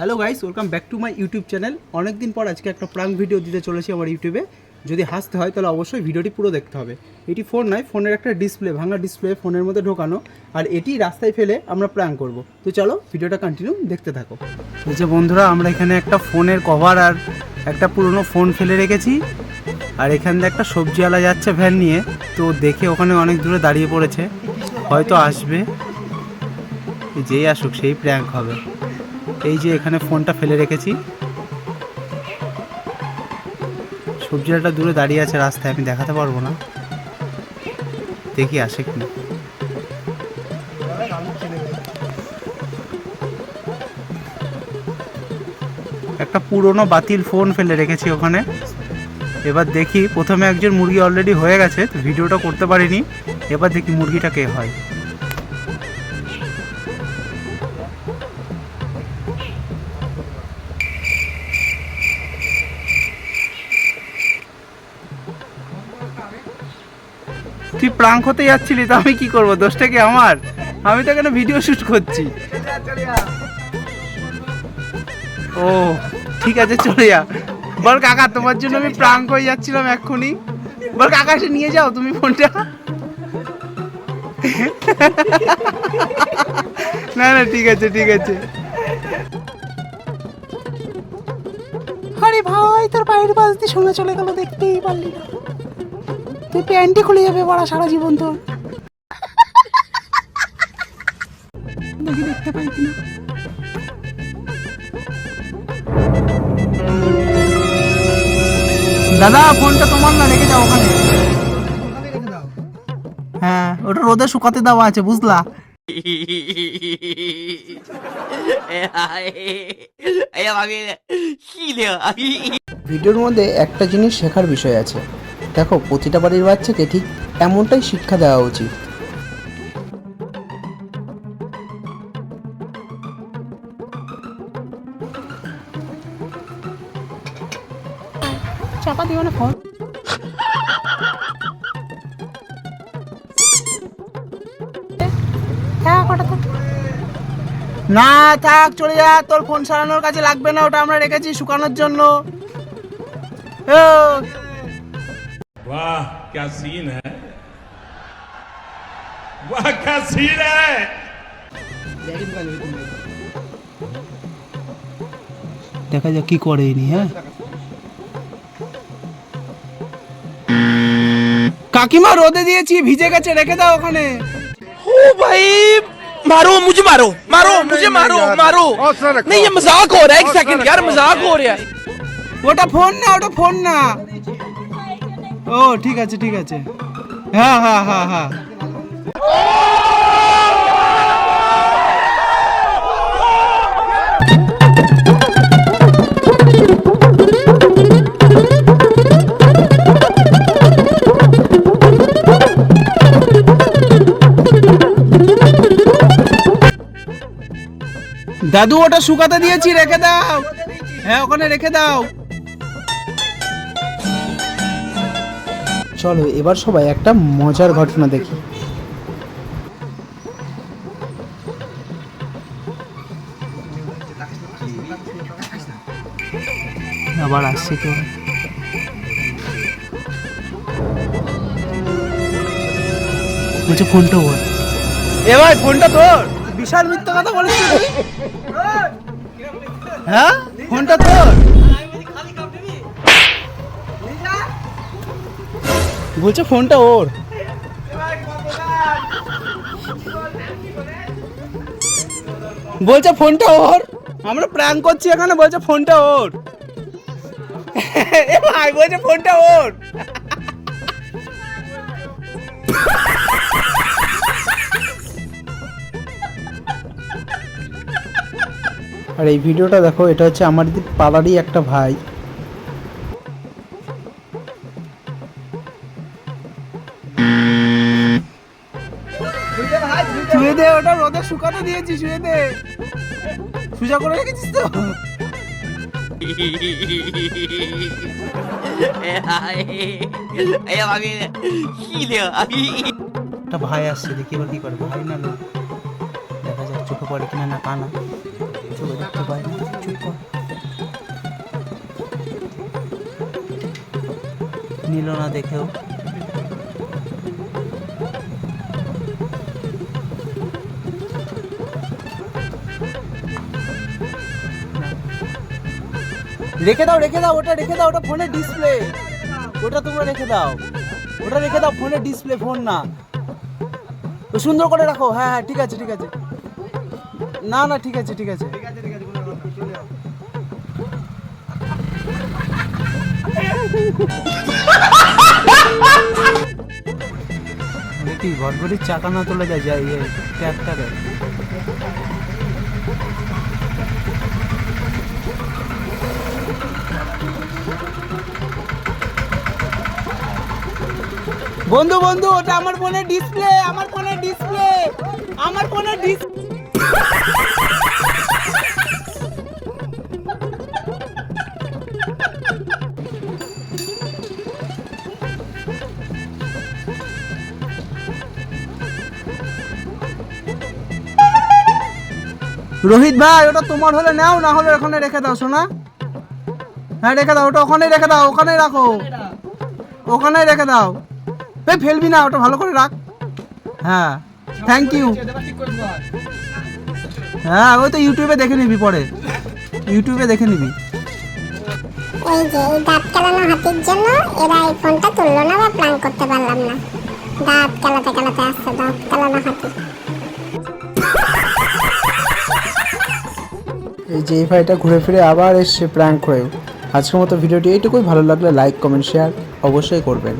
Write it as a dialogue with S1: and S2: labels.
S1: Hello guys welcome back to my YouTube channel অনেক দিন পর আজকে একটা প্রাঙ্ক ভিডিও দিতে চলেছি আমার ইউটিউবে যদি হাসতে হয় তাহলে অবশ্যই ভিডিওটি পুরো দেখতে হবে। এটি ফোন নয় ফোনের একটা ডিসপ্লে ভাঙা ডিসপ্লে ফোনের মধ্যে ঢোকানো। আর এটি রাস্তায় ফেলে আমরা প্রাঙ্ক করব। তো চলো ভিডিওটা কন্টিনিউ দেখতে থাকো। এই যে বন্ধুরা, আমরা এখানে একটা ফোনের কভার আর একটা পুরনো ফোন ফেলে রেখেছি। আর এখান দিয়ে একটা সবজিওয়ালা যাচ্ছে ভ্যান নিয়ে। তো দেখে ওখানে অনেক দূরে দাঁড়িয়ে পড়েছে। হয়তো আসবে। যেই আসুক, সেই প্র্যাঙ্ক হবে। এই যে এখানে ফোনটা ফেলে রেখেছি। সবজিটা দূরে দাঁড়িয়ে আছে রাস্তায়, আমি দেখাতে পারব না। দেখি আসে কিনা। একটা পুরনো বাতিল ফোন ফেলে রেখেছি ওখানে। এবার দেখি, প্রথমে একজন মুরগি অলরেডি হয়ে গেছে, তো ভিডিওটা করতে পারিনি। এবার দেখি মুরগিটা কে হয়। তুই প্রাঙ্ক হতে যাচ্ছিলি, তো আমি কি করব? দোষটা কি আমার? আমি তো এখানে ভিডিও শুট করছি। ও, ঠিক আছে, চলে যা। বল কাকা, তোমার জন্য আমি প্রাঙ্ক হয়ে যাচ্ছিলাম এক্ষুনি। বল কাকা, এসে নিয়ে যাও তুমি ফোনটা না না, ঠিক আছে ঠিক আছে।
S2: আরে ভাই, তোর পায়ের দিয়ে সঙ্গে চলে গেল দেখতেই পারলি না। তুই প্যান্টই খুলে যাবে বড়া সারা জীবন তোর দেখি দেখতে পাই কিনা।
S1: দাদা ফোনটা তোমার না রেখে যাও ওখানে। হ্যাঁ ওটা রোদে শুকাতে দেওয়া আছে বুঝলা। ভিডিওর মধ্যে একটা জিনিস শেখার বিষয় আছে। দেখো প্রতিটা বাড়ির বাচ্চাকে ঠিক এমনটাই শিক্ষা দেওয়া উচিত।
S2: চাপা দিও না ফোন। হ্যাঁ
S1: না থাক চলে যা। তোর ফোন সারানোর কাছে লাগবে না ওটা আমরা রেখেছি শুকানোর জন্য। ও,
S3: वाह क्या सीन है वाह क्या सीन है
S1: দেখা যাক কি করে ইনি হ্যাঁ কাকিমা রোদে দিয়েছি ভিজে গেছে রেখে দাও ওখানে
S4: ओ भाई मारो मुझे मारो मारो मुझे मारो मारो नहीं ये मजाक हो रहा है एक सेकंड यार मजाक हो रहा है
S1: ওটা ফোন না ওটা ফোন না ও, ঠিক আছে ঠিক আছে। হ্যাঁ হ্যাঁ হ্যাঁ হ্যাঁ। দাদু, ওটা শুকাতে দিয়েছি, রেখে দাও। হ্যাঁ ওখানে রেখে দাও। চলো এবার সবাই একটা মজার ঘটনা দেখি। আবার আসছি তো। বলছে ফোনটা ওর। এ ভাই ফোনটা তোর। বিশাল মিথ্যা কথা তুই হ্যাঁ? ফোনটা তোর। বলছে ফোনটা ওর। বলছে ফোনটা ওর। আমরা প্র্যাঙ্ক করছি এখানে, বলছে ফোনটা ওর। ভাই, বলছে ফোনটা ওর। আর এই ভিডিওটা দেখো, এটা হচ্ছে আমার পাড়ারই একটা ভাই। করে দিয়েছি শুয়েতে সুজা করে রেখেছিস তো? একটা ভাই আসছে দেখি এবার কি করে। ভাই না না। দেখা যাক চোখে পড়ে কিনা না কানা চোখে দেখতে পাই না নিল না দেখেও। রেখে দাও রেখে দাও, ওটা রেখে দাও, ওটা ফোনের ডিসপ্লে ওটা তোমরা রেখে দাও। ওটা রেখে দাও ফোনের ডিসপ্লে ফোন না। তো সুন্দর করে রাখো। হ্যাঁ হ্যাঁ ঠিক আছে ঠিক আছে। না না, ঠিক আছে ঠিক আছে। চাকা না তোলা যায় যায় বন্ধু বন্ধু, ওটা আমার ফোনের ডিসপ্লে আমার ফোনের ডিসপ্লে আমার ফোনের ডিসপ্লে রোহিত ভাই, ওটা তোমার হলে নাও, না হলে ওখানে রেখে দাও শোনা হ্যাঁ রেখে দাও, ওটা ওখানেই রেখে দাও, ওখানেই রাখো। ওখানেই রেখে দাও। এই ফেলবি না ওটা ভালো করে রাখ। হ্যাঁ থ্যাংক ইউ হ্যাঁ ওই তো ইউটিউবে দেখে নিবি পরে। ইউটিউবে দেখে নিবি।
S5: এই যে এই দাঁত কেলানো হাতির জন্য এরা এই ফোনটা তুললো না বা প্ল্যান করতে পারলাম না। দাঁত কেলাতে কেলাতে আসছে দাঁত কেলানো হাতি।
S1: এই যে এই ভাইটা ঘুরে ফিরে আবার এসছে প্র্যাঙ্ক হয়েও। আজকের মতো ভিডিওটি এইটুকুই। ভালো লাগলে লাইক কমেন্ট শেয়ার অবশ্যই করবেন।